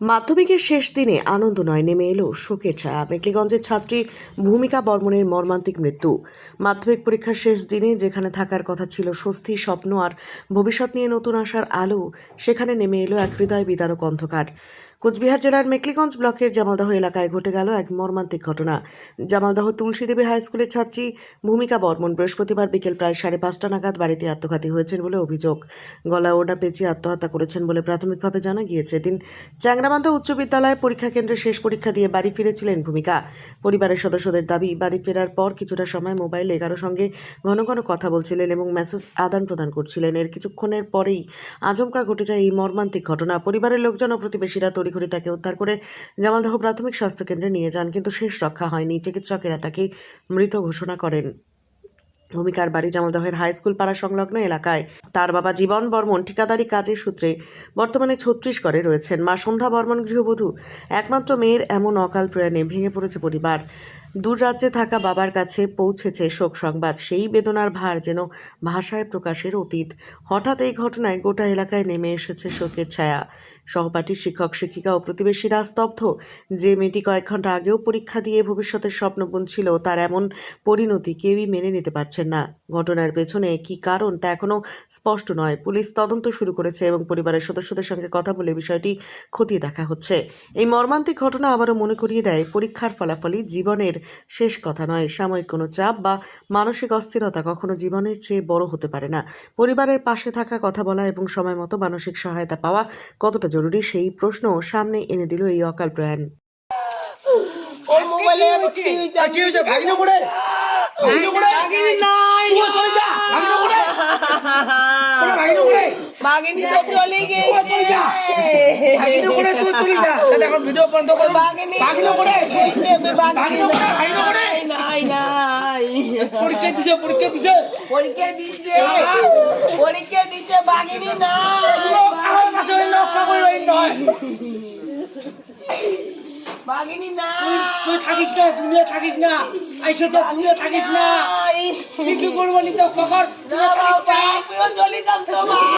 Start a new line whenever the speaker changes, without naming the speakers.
মাধ্যমিকের শেষ দিনে আনন্দ নয় নেমে এলো শোকের ছায়া। মেকলিগঞ্জের ছাত্রী ভূমিকা বর্মনের মর্মান্তিক মৃত্যু। মাধ্যমিক পরীক্ষার শেষ দিনে যেখানে থাকার কথা ছিল স্বস্তি, স্বপ্ন আর ভবিষ্যৎ নিয়ে নতুন আসার আলো, সেখানে নেমে এলো এক হৃদয় বিদারক অন্ধকার। কোচবিহার জেলার মেকলিগঞ্জ ব্লকের জামালদাহ এলাকায় ঘটে গেল এক মর্মান্তিক ঘটনা। জামালদাহ তুলসীদেবী হাই স্কুলের ছাত্রী ভূমিকা বর্মন বৃহস্পতিবার বিকেল প্রায় সাড়ে পাঁচটা নাগাদ বাড়িতে আত্মঘাতী হয়েছেন বলে অভিযোগ। গলা ওড়না পেঁচিয়ে আত্মহত্যা করেছেন বলে প্রাথমিকভাবে জানা গিয়েছে। দিন চ্যাংরাবান্ধা উচ্চ বিদ্যালয়ে পরীক্ষা কেন্দ্রে শেষ পরীক্ষা দিয়ে বাড়ি ফিরেছিলেন ভূমিকা। পরিবারের সদস্যদের দাবি, বাড়ি ফেরার পর কিছুটা সময় মোবাইলে কারও সঙ্গে ঘন ঘন কথা বলছিলেন এবং মেসেজ আদান প্রদান করছিলেন। এর কিছুক্ষণের পরেই আচমকা ঘটে যায় এই মর্মান্তিক ঘটনা। পরিবারের লোকজন ও প্রতিবেশীরা তড়িঘড়ি তাকে উদ্ধার করে জামালদহ প্রাথমিক স্বাস্থ্যকেন্দ্রে নিয়ে যান, কিন্তু শেষ রক্ষা হয়নি। চিকিৎসকেরা তাকে মৃত ঘোষণা করেন। ভূমিকার বাড়ি জামালদহের হাই স্কুল পাড়া সংলগ্ন এলাকায় তার বাবা জীবন বর্মন ঠিকাদারি কাজের সূত্রে বর্তমানে ছত্তিশগড়ে রয়েছেন। মা সন্ধ্যা বর্মন গৃহবধূ, একমাত্র মেয়ের এমন অকাল প্রয়াণে ভেঙে পড়েছে পরিবার। দূর রাজ্যে থাকা বাবার কাছে পৌঁছেছে শোক সংবাদ। সেই বেদনার ভার যেন ভাষায় প্রকাশের অতীত। হঠাৎ এই ঘটনায় গোটা এলাকায় নেমে এসেছে শোকের ছায়া। সহপাঠী, শিক্ষক, শিক্ষিকা ও প্রতিবেশীরা স্তব্ধ যে মেয়েটি কয়েক ঘণ্টা আগেও পরীক্ষা দিয়ে ভবিষ্যতের স্বপ্ন বুনছিল তার এমন পরিণতি কেউই মেনে নিতে পারছেন না। ঘটনার পেছনে কি কারণ তা এখনও স্পষ্ট নয়। পুলিশ তদন্ত শুরু করেছে এবং পরিবারের সদস্যদের সঙ্গে কথা বলে বিষয়টি খতিয়ে দেখা হচ্ছে। এই মর্মান্তিক ঘটনা আবারও মনে করিয়ে দেয়, পরীক্ষার ফলাফলই জীবনের শেষ কথা নয়। সাময়িক কোনো চাপ বা মানসিক অস্থিরতা কখনো জীবনের চেয়ে বড় হতে পারে না। পরিবারের পাশে থাকা কথা বলা এবং সময় মতো মানসিক সহায়তা পাওয়া কতটা জরুরি সেই প্রশ্ন সামনে এনে দিল এই অকাল প্রয়াণ।
ওর মোবাইলে আমি কি হইছে
কি হইছে ভাগিনো কোড়ে ভাগিনো
কোড়ে নাই
তুই চলে যা ভাগিনো করে ওরা ভাগিনো করে
বাগিনী তো চলে
তুই চলে যা ভাগিনো করে তুই চলে যা তাহলে এখন ভিডিও বন্ধ করে
বাগিনী
করে
বাগিনী
করে ভাগিনো করে
নাই নাই
পরীক্ষা দিছে পরীক্ষা দিছে।
পরীক্ষা দিছে। পরীক্ষা দিছে বাগিনী নাই।
আমার করে নয়
বাগিনী নাই।
তুই থাকিস না দুনিয়া থাকিস না। আইসে তো দুনিয়া থাকিস না। কি করব নি তো? কখন দুনিয়া থাকিস না।
চলে যাম তো মা